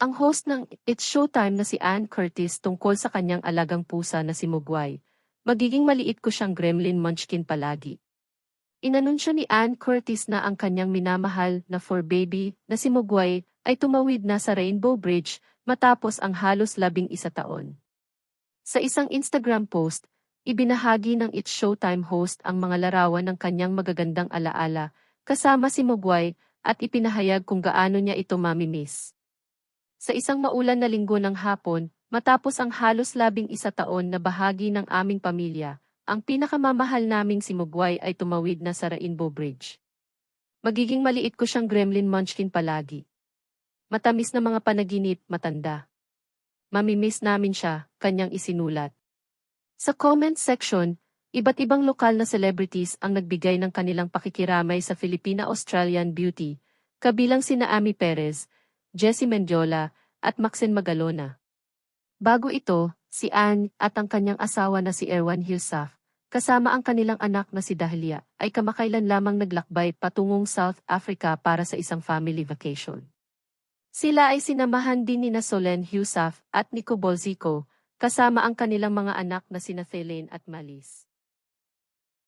Ang host ng It's Showtime na si Ann Curtis tungkol sa kanyang alagang pusa na si Mugway. Magiging maliit ko siyang gremlin munchkin palagi. Inanunsyo ni Ann Curtis na ang kanyang minamahal na for baby na si Mugway ay tumawid na sa Rainbow Bridge matapos ang halos labing isa taon. Sa isang Instagram post, ibinahagi ng It's Showtime host ang mga larawan ng kanyang magagandang alaala kasama si Mugway at ipinahayag kung gaano niya ito mamimiss. Sa isang maulan na linggo ng hapon, matapos ang halos labing isa taon na bahagi ng aming pamilya, ang pinakamamahal naming si Mugway ay tumawid na sa Rainbow Bridge. Magiging maliit ko siyang gremlin munchkin palagi. Matamis na mga panaginip, matanda. Mamimiss namin siya, kanyang isinulat. Sa comment section, iba't ibang lokal na celebrities ang nagbigay ng kanilang pakikiramay sa Filipina-Australian beauty, kabilang sina Ami Perez, Jessie Mendiola, at Maxine Magalona. Bago ito, si Anne at ang kanyang asawa na si Erwan Hilsaf, kasama ang kanilang anak na si Dahlia, ay kamakailan lamang naglakbay patungong South Africa para sa isang family vacation. Sila ay sinamahan din ni na Solen Husaf at Nico Bolzico, kasama ang kanilang mga anak na sina Thelen at Malis.